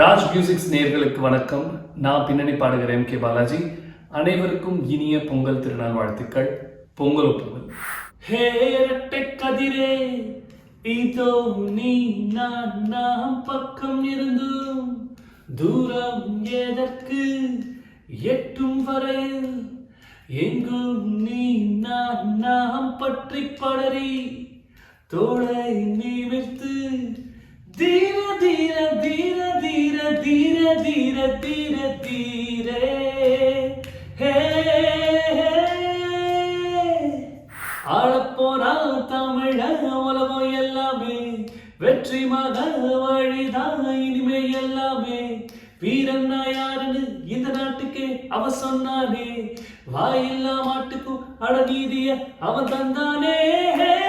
Raj musics நேர்களுக்கு வணக்கம். நான் பின்னணி பாடுகிற எம் கே பாலாஜி. அனைவருக்கும் இனிய பொங்கல் திருநாள் வாழ்த்துக்கள். பொங்கல் பொங்கல் ஹே இரட்டை கதிரே இதோ நீ நான் நாம் பக்கம் இருந்தும். தூரம் எதற்கு எட்டும் வரை எங்கும் நீ நான் நாம் பற்றி படரி தோளை நிமிர்த்து தீர தீர தீர தீர தீர தீர தீர. தீரே ஹே. தமிழக உலகம் எல்லாமே வெற்றி மக வழிதான் இனிமே எல்லாமே. வீரன்னா யாருன்னு இந்த நாட்டுக்கே அவ சொன்னானே. வாயில்லா மாட்டுக்கும் அடநீதிய அவன் தந்தானே.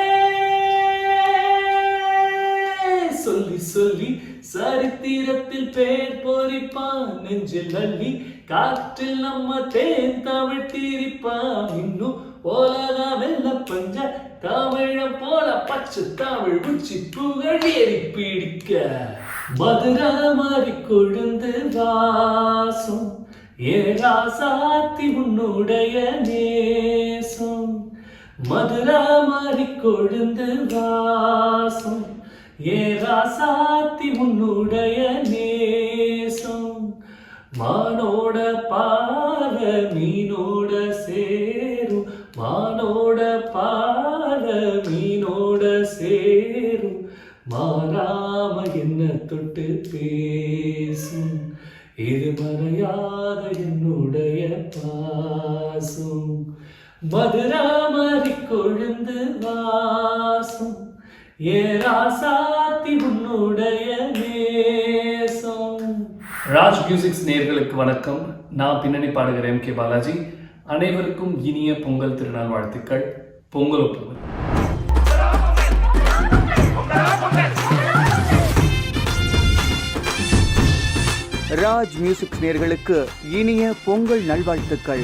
சரித்திரத்தில் பேர் பொறிப்பான் நெஞ்சில் அள்ளி காற்றில் நம்ம தேன் தமிழ் தீரிப்பான். இன்னும் உலக வெல்ல பஞ்ச தமிழம் போல பச்சை தமிழ் உச்சி புகழ் ஏறி பிடிக்க. மதுரா மாறி கொழுந்து வாசம் ஏராசாத்தி உன்னுடைய நேசம். மதுரா மாறி கொழுந்து வாசம் ஏராசாத்தி உன்னுடைய நேசம் மானோட பார மீனோட சேரும் மானோட பார மீனோட சேரும் மாறாம என்ன தொட்டு பேசும் இது மறையாத என்னுடைய பாசம். மதுராமரி கொழுந்து வா ஏராசாத்தி உன்னுடைய நேசம். ராஜ் மியூசிக்ஸ் நேர்களுக்கு வணக்கம். நான் பின்னணி பாடுகிற எம் கே பாலாஜி. அனைவருக்கும் இனிய பொங்கல் திருநாள் வாழ்த்துக்கள். பொங்கல் பொங்கல் ராஜ் மியூசிக்ஸ் நேர்களுக்கு இனிய பொங்கல் நல்வாழ்த்துக்கள்.